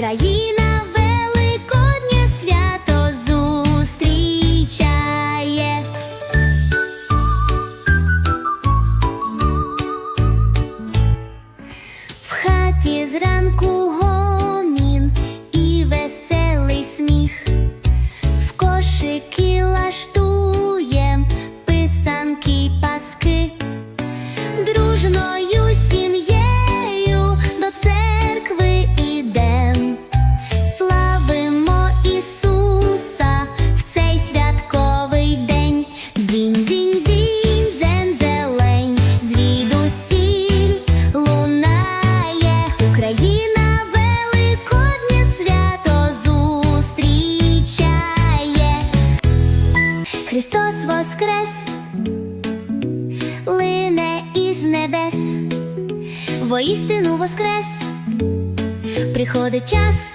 Україна великоднє свято зустрічає. В хаті зранку гомін і веселий сміх, в кошики лаштуєм писанки й паски. Христос воскрес, лине із небес, воістину воскрес, приходить час.